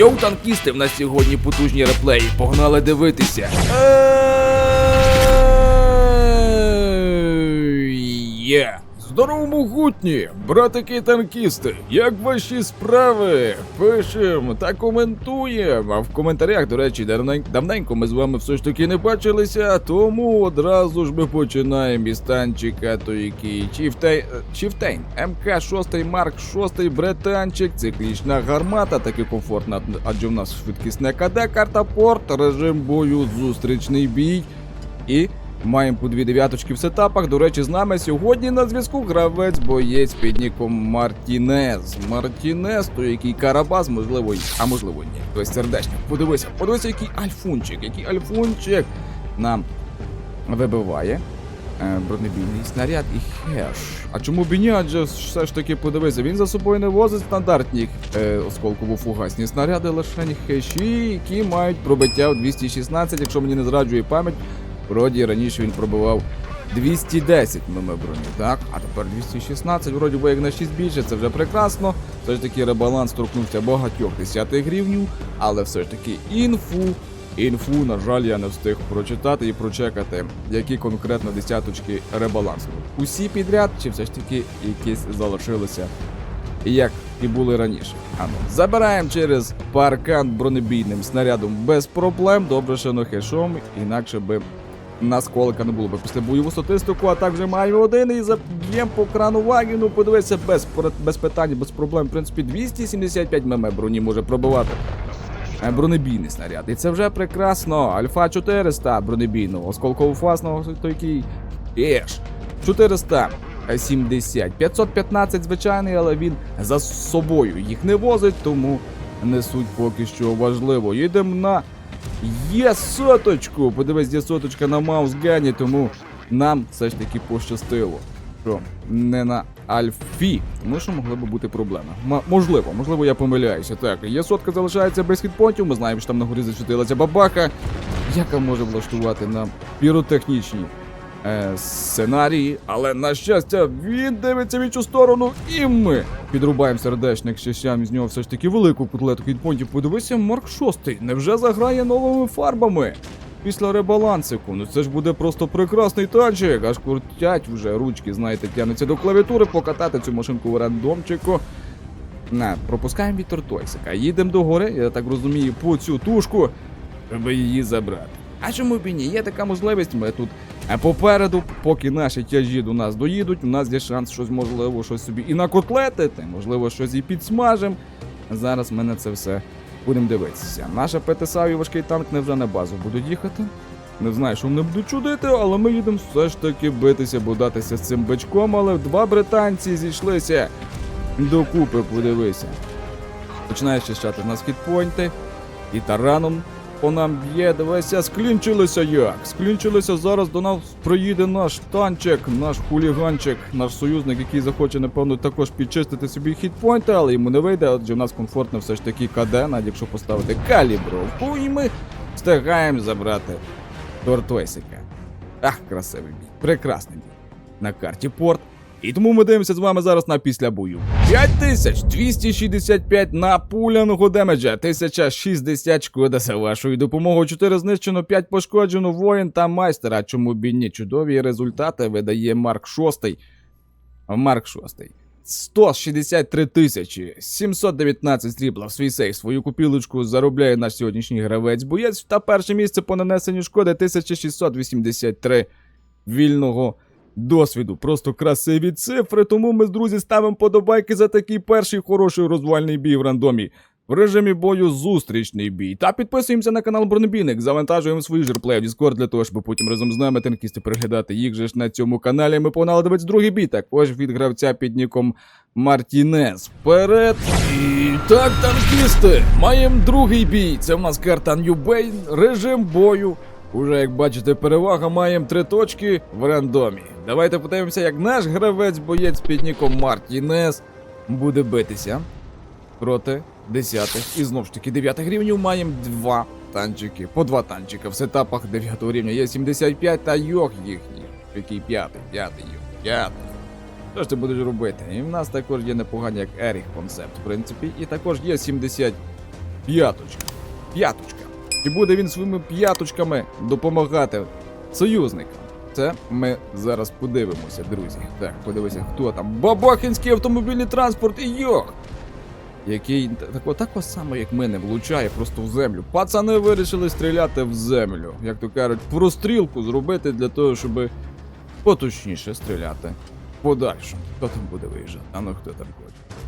Йоу, танкісти, в нас сьогодні потужні реплеї. Погнали дивитися. Є. Здорово, могутні, братики танкісти, як ваші справи? Пишем та коментуємо. А в коментарях, до речі, давненько ми з вами все ж таки не бачилися, тому одразу ж ми починаємо із танчика, то який Чіфтейн, Чіфтейн, МК-6 Марк 6 британчик, циклічна гармата, таки комфортна, адже в нас швидкісне КД, карта порт, режим бою, зустрічний бій і Маємо по дві дев'яточки в сетапах. До речі, з нами сьогодні на зв'язку гравець боєць під ніком Мартінез. Мартінез, то який Карабас, можливо, а можливо ні. Хтось сердечник. Подивися, подивися, який альфунчик, який альфунчик нам вибиває. е, Бронебійний снаряд і хеш. А чому б? Адже все ж таки подивися, він за собою не возить стандартні е, осколково-фугасні снаряди, лише хеші, які мають пробиття в 216, якщо мені не зраджує пам'ять. Вроді раніше він пробивав 210 мм броні, так? А тепер 216, вроді би як на 6 більше, це вже прекрасно. Все ж таки ребаланс торкнувся багатьох десятих рівнів, але все ж таки інфу. Інфу, на жаль, я не встиг прочитати і прочекати, які конкретно десяточки ребалансу. Усі підряд, чи все ж таки якісь залишилися як і були раніше. Ану, забираємо через паркан бронебійним снарядом без проблем. Добре, що не хешом, інакше би нас не було б після бойову статистику, а так вже маємо один і заб'ємо по крану Вагіну. Подивися без, без питань, без проблем. В принципі, 275 мм броні може пробивати. Е, Бронебійний снаряд. І це вже прекрасно. Альфа 400 бронебійного, осколково-фасного, то який Еш. 470. 515 звичайний, але він за собою їх не возить, тому не суть поки що важливо. Їдемо на є соточку. Подивись, є соточка на маусгані, тому нам все ж таки пощастило. Що не на Альфі. Тому що могли б бути проблеми. М- можливо, можливо, я помиляюся. Так, є сотка залишається без хітпонтів. Ми знаємо, що там на горі зачутилася бабаха, яка може влаштувати нам піротехнічні е, сценарії. Але на щастя, він дивиться в іншу сторону, і ми підрубаємо сердечник щастям з нього все ж таки велику котлету хітпонтів. Подивися, Марк 6. Невже заграє новими фарбами? Після ребалансику, ну це ж буде просто прекрасний танчик, аж крутять вже ручки, знаєте, тянуться до клавіатури, покатати цю машинку в рандомчику. Не, пропускаємо Віктор Тойсика. Їдемо до гори, я так розумію, по цю тушку, щоб її забрати. А чому б і ні? Є така можливість. Ми тут а попереду, поки наші тяжі до нас доїдуть, у нас є шанс щось можливо, щось собі і накотлетити, можливо, щось і підсмажем. Зараз ми на це все будемо дивитися. Наша ПТСА і важкий танк невже на базу будуть їхати. Не знаю, що вони будуть чудити, але ми їдемо все ж таки битися, бодатися з цим бичком, але два британці зійшлися докупи, подивися. Починає щищати в нас хітпойнти, і тараном по нам б'є, дивися, склінчилися як. Склінчилися зараз до нас приїде наш танчик, наш хуліганчик, наш союзник, який захоче, напевно, також підчистити собі хітпойнти, але йому не вийде, адже в нас комфортно все ж таки КД, навіть якщо поставити калібровку, і ми встигаємо забрати Тортвесика. Ах, красивий бій, прекрасний бій. На карті порт. І тому ми дивимося з вами зараз на після бою. 5265 на пуляного демеджа, 1060 шкода за вашою допомогою. 4 знищено, 5 пошкоджено, воїн та майстер. А чому б ні? Чудові результати видає Марк 6. Марк 6. 163 тисячі 719 срібла в свій сейф. Свою купілочку заробляє наш сьогоднішній гравець боєць. Та перше місце по нанесенню шкоди 1683 вільного досвіду. Просто красиві цифри. Тому ми, друзі, ставимо подобайки за такий перший хороший розвальний бій в рандомі. В режимі бою зустрічний бій. Та підписуємося на канал Бронебійник, завантажуємо свої жерплеї в Discord для того, щоб потім разом з нами танкісти переглядати їх же ж на цьому каналі. Ми погнали дивитися другий бій, також від гравця під ніком Мартінес. Вперед! І так, танкісти! Маємо другий бій. Це в нас карта Bane, режим бою. Уже, як бачите, перевага маємо три точки в рандомі. Давайте подивимося, як наш гравець-боєць під ніком Мартінес буде битися проти десятих. І знову ж таки, дев'ятих рівнів маємо два танчики. По два танчика в сетапах дев'ятого рівня є 75 та йох їхній. Який п'ятий, п'ятий йох, п'ятий. Що ж ти будеш робити? І в нас також є непогані, як Еріх концепт, в принципі, і також є 75 п'яточка. П'яточка. І буде він своїми п'яточками допомагати союзникам. Це ми зараз подивимося, друзі. Так, подивися, хто там. Бабахінський автомобільний транспорт і йох! Який так, так само, як мене, влучає просто в землю. Пацани вирішили стріляти в землю. Як то кажуть, прострілку зробити для того, щоб поточніше стріляти. Подальше. Хто там буде виїжджати? А ну хто там хоче?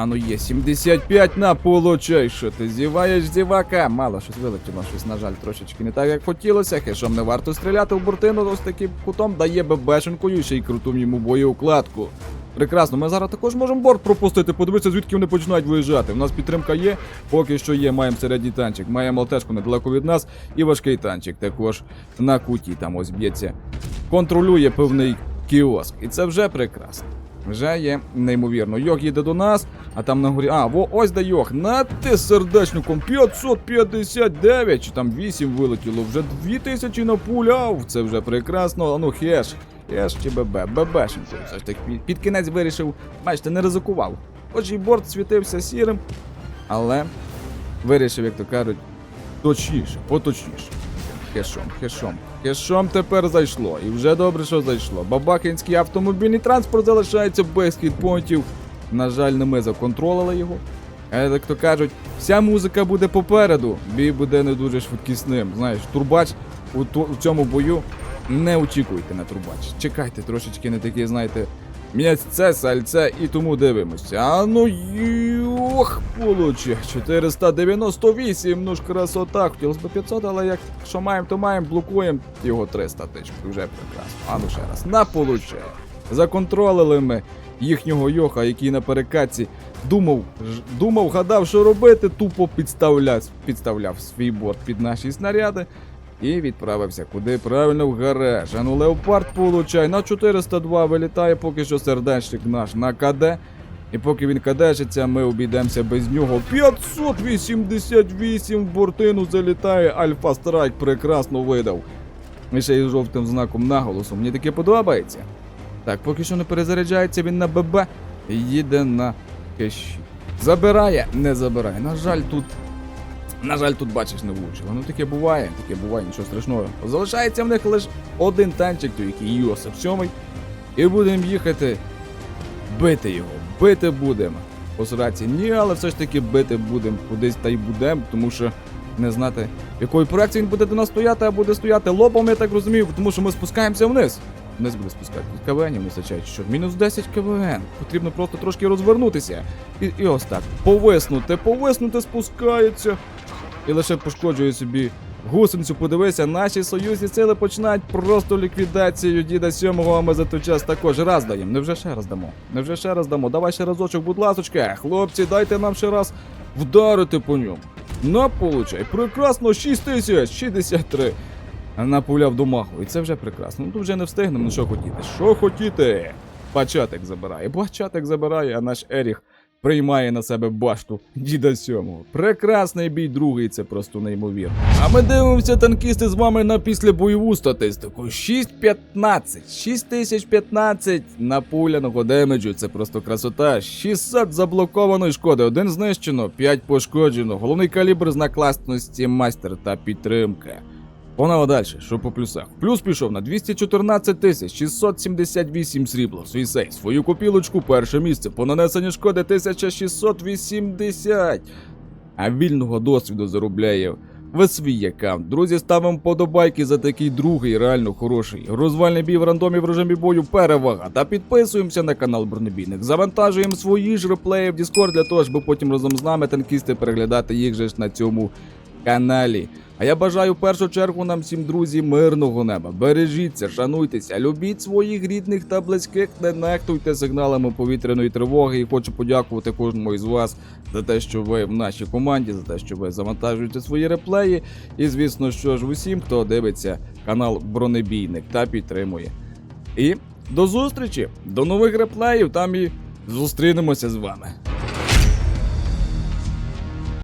А ну є 75 на получай, що ти зіваєш, зівака. Мало щось вилетіло, щось, на жаль, трошечки не так, як хотілося. Хешом не варто стріляти в бортину ось таким кутом, дає бебешенкою, ще й круту йому боєукладку. Прекрасно, ми зараз також можемо борт пропустити, подивитися, звідки вони починають виїжджати. У нас підтримка є, поки що є, маємо середній танчик, маємо ЛТшку недалеко від нас і важкий танчик також на куті там ось б'ється. Контролює певний кіоск. І це вже прекрасно. Вже є неймовірно. Йог їде до нас, а там на горі. А, во, ось де Йог. На ти сердечником 559 чи там 8 вилетіло. Вже 2000 напуляв. Це вже прекрасно. А ну хеш. Хеш чи ББ. ББшенько. Все ж під- під кінець вирішив, бачите, не ризикував. Хоч і борт світився сірим, але вирішив, як то кажуть, точніше, поточніше. Хешом, хешом. Хешом тепер зайшло. І вже добре, що зайшло. Бабахинський автомобільний транспорт залишається без хітпонтів. На жаль, не ми законтролили його. Але, як то кажуть, вся музика буде попереду. Бій буде не дуже швидкісним. Знаєш, турбач у, у цьому бою не очікуйте на турбач. Чекайте трошечки не такі, знаєте, м'ясце, сальце і тому дивимося. А ну йох, получе. 498, ну ж красота. Хотілося б 500, але як що маємо, то маємо, блокуємо його 300 тисяч. Вже прекрасно. А ну ще раз. На получе. Законтролили ми їхнього йоха, який на перекатці думав, думав, гадав, що робити, тупо підставляв, підставляв свій борт під наші снаряди. І відправився куди правильно в гараж. А ну леопард получай на 402 вилітає поки що сердечник наш на КД. І поки він кадешиться, ми обійдемося без нього. 588 в бортину залітає. Альфа Страйк прекрасно видав. І ще й жовтим знаком наголосу. Мені таке подобається. Так, поки що не перезаряджається він на ББ їде на кеші. Забирає, не забирає. На жаль, тут. На жаль, тут бачиш, не влучило. Ну таке буває, таке буває, нічого страшного. Залишається в них лише один танчик, той який Йосип 7. І будемо їхати бити його. Бити будемо. По сраці ні, але все ж таки бити будемо кудись та й будемо, тому що не знати, якої проекції він буде до нас стояти, а буде стояти лобом, я так розумію, тому що ми спускаємося вниз. Вниз буде спускати. Тут КВНів вистачає, що мінус 10 КВН. Потрібно просто трошки розвернутися. І, і ось так. Повиснути, повиснути, спускається. І лише пошкоджує собі гусеницю. Подивися, наші союзні сили починають просто ліквідацію діда сьомого, а ми за той час також раз даємо. Невже ще раз дамо? Невже ще раз дамо? Давай ще разочок, будь ласочка. Хлопці, дайте нам ще раз вдарити по ньому. На, получай. Прекрасно, 6063. Напуляв до маху. І це вже прекрасно. Ну тут вже не встигнемо. Ну що хотіти? Що хотіти? Бачатик забирає. Бачатик забирає, а наш Еріх приймає на себе башту діда сьомого. Прекрасний бій, другий, це просто неймовірно. А ми дивимося танкісти з вами на післябойову статистику. 6.15, 6015 напуляного демеджу, це просто красота. 600 заблокованої шкоди, один знищено, 5 пошкоджено. Головний калібр знак класності майстер та підтримка. Погнали далі, що по плюсах. Плюс пішов на 214 тисяч 678 срібла. Свій сейф, свою копілочку, перше місце. По нанесенню шкоди 1680. А вільного досвіду заробляє в свій аккаунт. Друзі, ставимо подобайки за такий другий, реально хороший. Розвальний бій в рандомі в режимі бою перевага. Та підписуємося на канал Бронебійник. Завантажуємо свої ж реплеї в Discord для того, щоб потім разом з нами танкісти переглядати їх же ж на цьому каналі. А я бажаю в першу чергу нам всім друзі мирного неба. Бережіться, шануйтеся, любіть своїх рідних та близьких, не нехтуйте сигналами повітряної тривоги. І хочу подякувати кожному із вас за те, що ви в нашій команді, за те, що ви завантажуєте свої реплеї. І звісно, що ж усім, хто дивиться канал Бронебійник та підтримує. І до зустрічі, до нових реплеїв. Там і зустрінемося з вами.